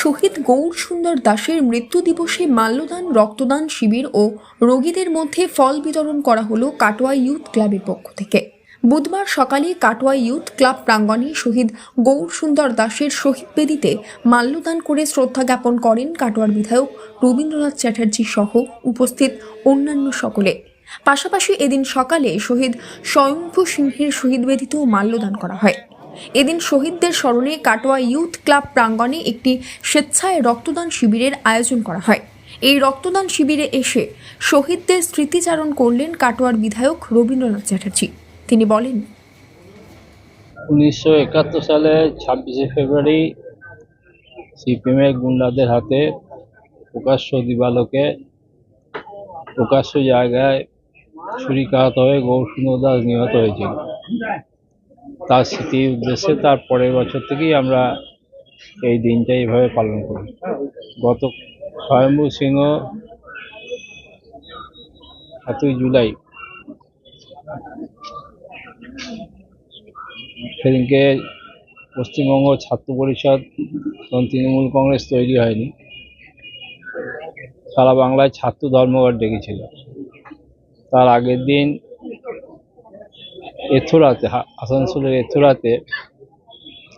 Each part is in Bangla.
শহীদ গৌর সুন্দর দাসের মৃত্যু দিবসে মাল্যদান, রক্তদান শিবির ও রোগীদের মধ্যে ফল বিতরণ করা হলো কাটোয়া ইউথ ক্লাবের পক্ষ থেকে। বুধবার সকালে কাটোয়া ইউথ ক্লাব প্রাঙ্গণে শহীদ গৌর সুন্দর দাসের শহীদ বেদিতে মাল্যদান করে শ্রদ্ধা জ্ঞাপন করেন কাটোয়ার বিধায়ক রবীন্দ্রনাথ চ্যাটার্জি সহ উপস্থিত অন্যান্য সকলে। পাশাপাশি এদিন সকালে শহীদ স্বয়ংভূ সিংহের শহীদ বেদিতেও মাল্যদান করা হয়। এদিন শহীদদের স্মরণে কাটোয়া ইউথ ক্লাব প্রাঙ্গণে একটি স্বেচ্ছায় রক্তদান শিবিরের আয়োজন করা হয়। এই রক্তদান শিবিরে এসে শহীদদের স্মৃতিচারণ করলেন কাটোয়ার বিধায়ক রবীন্দ্রনাথ চ্যাটার্জি। তিনি বলেন, উনিশশো একাত্তর সালে ছাব্বিশে ফেব্রুয়ারি সিপিএমের গুন্ডাদের হাতে প্রকাশ্য দিবালোকে প্রকাশ্য জায়গায় ছুরিকাহত হয়ে গৌরসুন্দর দাস নিহত হয়েছিল। তার স্মৃতির উদ্দেশ্যে তার পরের বছর থেকেই আমরা এই দিনটা এইভাবে পালন করি। গত স্বয়ম্ভু সিংহ সাতই জুলাই সেদিনকে পশ্চিমবঙ্গ ছাত্র পরিষদ এবং তৃণমূল কংগ্রেস তৈরি হয়নি। সারা বাংলায় ছাত্র ধর্মঘট ডেকেছিল। তার আগের দিন এথুরাতে আসানসোলের এথুরাতে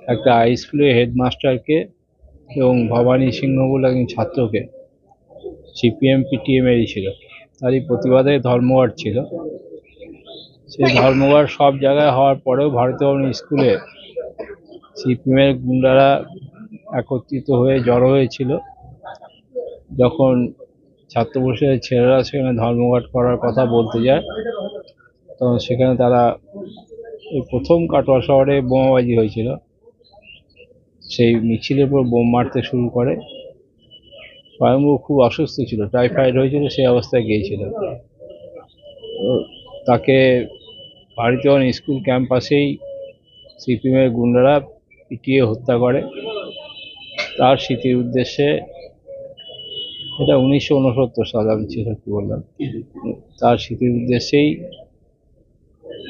একটা হাই স্কুলের হেডমাস্টারকে এবং ভবানী সিংহ বলে একজন ছাত্রকে সিপিএম পিটিএ মেরেছিল তারই প্রতিবাদে ধর্মঘট ছিল। সেই ধর্মঘট সব জায়গায় হওয়ার পরেও ভারতীয় স্কুলে সিপিএমের গুন্ডারা একত্রিত হয়ে জড়ো হয়েছিল। যখন ছাত্র পরিষদের ছেলেরা সেখানে ধর্মঘট করার কথা বলতে যায়, তখন সেখানে তারা এই প্রথম কাটোয়া শহরে বোমাবাজি হয়েছিল। সেই মিছিলের উপর বোম মারতে শুরু করে। স্বয়ংভূ খুব অসুস্থ ছিল, টাইফয়েড হয়েছিল, সেই অবস্থায় গিয়েছিল। তাকে ভারতীয় স্কুল ক্যাম্পাসেই সিপিএমের গুন্ডারা পিটিয়ে হত্যা করে। তার স্মৃতির উদ্দেশ্যে এটা উনিশশো উনসত্তর সাল, আমি ছেষট্টি বললাম? তার স্মৃতির উদ্দেশ্যেই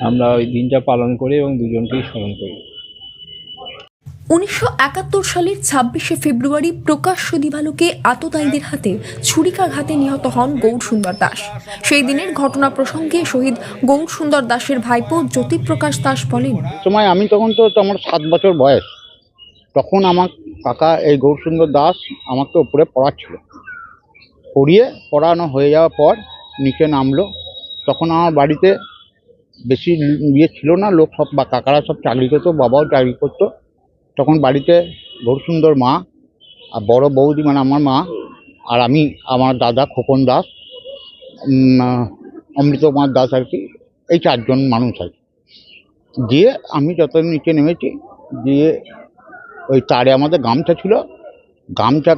আমরা ওই দিনটা পালন করি এবং দুজনকেই স্মরণ করি। উনিশশো একাত্তর সালের ছাব্বিশে ফেব্রুয়ারি প্রকাশ্য দিবালোকে আততায়ীদের হাতে ছুরিকাঘাতে নিহত হন গৌর সুন্দর দাস। সেই দিনের ঘটনা প্রসঙ্গে শহীদ গৌর সুন্দর দাসের ভাইপো জ্যোতিপ্রকাশ দাস বলেন সময় আমি তখন তো আমার সাত বছর বয়স। তখন আমার কাকা এই গৌরসুন্দর দাস আমাকে উপরে পড়াচ্ছিল। পড়িয়ে পড়ানো হয়ে যাওয়ার পর নিচে নামলো। তখন আমার বাড়িতে বেশি ইয়ে ছিল না, লোক সব বা কাকারা সব চাকরি করতো, বাবাও চাকরি করতো। তখন বাড়িতে গৌরসুন্দর মা আর বড় বৌদি মানে আমার মা আর আমি, আমার দাদা খোকন দাস অমৃত কুমার দাস আর কি, এই চারজন মানুষ আর কি। দিয়ে আমি যত নিচে নেমেছি দিয়ে ওই তারে আমাদের গামছা ছিল, গামছা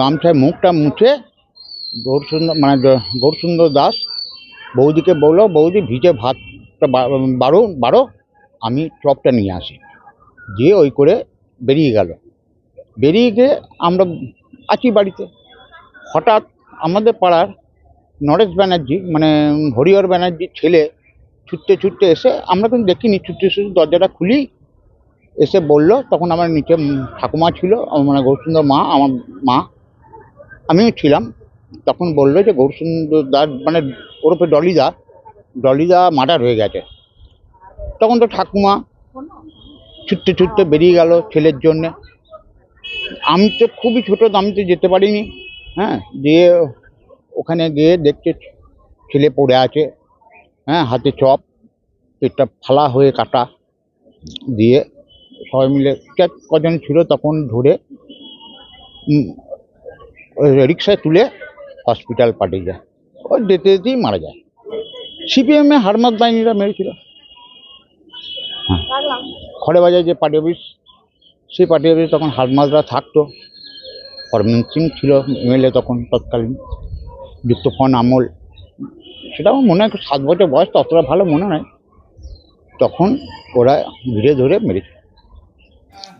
গামছায় মুখটা মুছে গৌরসুন্দর মানে গৌরসুন্দর দাস বৌদিকে বলল বৌদি ভিজে ভাতটা বারো বারো, আমি চপটা নিয়ে আসি। দিয়ে ওই করে বেরিয়ে গেল। বেরিয়ে গিয়ে আমরা আছি বাড়িতে। হঠাৎ আমাদের পাড়ার নরেশ ব্যানার্জি মানে হরিহর ব্যানার্জির ছেলে ছুটতে ছুটতে এসে, আমরা কিন্তু দেখিনি, ছুটতে ছুটতে দরজাটা খুলি, এসে বলল, তখন আমার নিচে ঠাকুমা ছিল মানে গৌরসুন্দর মা, আমার মা। আমিও ছিলাম। তখন বলল যে গৌরসুন্দর দাস মানে ওরফে ডলিদা ডলিদা মার্ডার হয়ে গেছে। তখন তো ঠাকুমা ছুটতে ছুটতে বেরিয়ে গেল ছেলের জন্যে। আমি তো খুবই ছোটো, আমি তো যেতে পারিনি। হ্যাঁ দিয়ে ওখানে গিয়ে দেখছে ছেলে পড়ে আছে। হ্যাঁ হাতে চপ, পেটটা ফালা হয়ে কাটা। দিয়ে সবাই মিলে কজন ছিল তখন ধরে রিক্সায় তুলে হসপিটাল পাঠিয়ে যায় ও যেতে যেতেই মারা যায়। সিপিএমে হারমাত বাহিনীরা মেরেছিল। হ্যাঁ। খড়ে বাজার যে পার্টি অফিস, সেই পার্টি অফিসে তখন হারমাতরা থাকতো। হরমন সিং ছিল এমএলএ তখন তৎকালীন। যুক্তফোন আমল। সেটা আমার মনে হয় সাত বছর বয়স তো অতটা ভালো মনে নয় তখন ওরা ঘিরে ধরে মেরেছে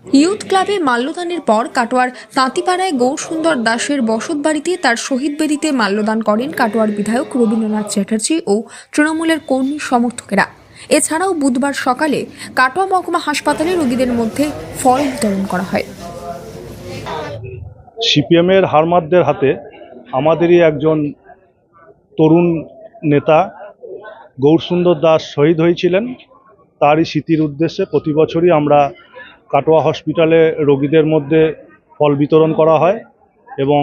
ইউথ ক্লাবে মাল্যদানের পর কাটোয়ার তাঁতিপাড়ায় গৌরসুন্দর দাসের বসত বাড়িতে তার শহীদ বেদিতে মাল্যদান করেন কাটোয়ার বিধায়ক রবীন্দ্রনাথ চ্যাটার্জি ও তৃণমূলের কর্মী সমর্থকেরা। এছাড়াও বুধবার সকালে কাটোয়া মহকুমা হাসপাতালে রোগীদের মধ্যে ফল বিতরণ করা হয়। সিপিএমের হারমাদদের হাতে আমাদেরই একজন তরুণ নেতা গৌরসুন্দর দাস শহীদ হয়েছিলেন। তারই স্মৃতির উদ্দেশ্যে প্রতি বছরই আমরা কাটোয়া হসপিটালে রোগীদের মধ্যে ফল বিতরণ করা হয় এবং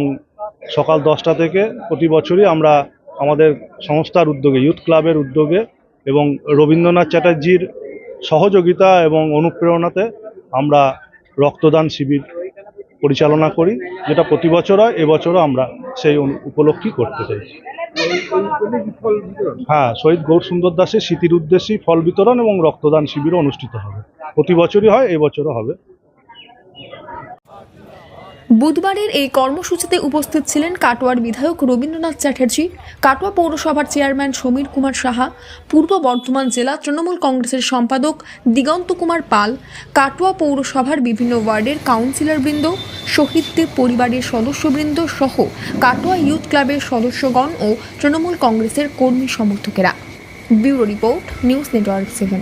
সকাল দশটা থেকে প্রতি বছরই আমরা আমাদের সংস্থার উদ্যোগে ইউথ ক্লাবের উদ্যোগে এবং রবীন্দ্রনাথ চ্যাটার্জির সহযোগিতা এবং অনুপ্রেরণাতে আমরা রক্তদান শিবির পরিচালনা করি, যেটা প্রতি বছর হয়, এবছরও আমরা সেই উপলক্ষেই করতে চাইছি। হ্যাঁ শহীদ গৌর সুন্দর দাসের স্মৃতির উদ্দেশ্যেই ফল বিতরণ এবং রক্তদান শিবিরও অনুষ্ঠিত হবে। প্রতি বছরই হয়, এবছরও হবে। বুধবারের এই কর্মসূচিতে উপস্থিত ছিলেন কাটোয়ার বিধায়ক রবীন্দ্রনাথ চ্যাটার্জি, কাটোয়া পৌরসভার চেয়ারম্যান সমীর কুমার সাহা, পূর্ব বর্ধমান জেলা তৃণমূল কংগ্রেসের সম্পাদক দিগন্ত কুমার পাল, কাটোয়া পৌরসভার বিভিন্ন ওয়ার্ডের কাউন্সিলরবৃন্দ, শহীদদের পরিবারের সদস্যবৃন্দ সহ কাটোয়া ইউথ ক্লাবের সদস্যগণ ও তৃণমূল কংগ্রেসের কর্মী সমর্থকেরা। Bureau report news network seven.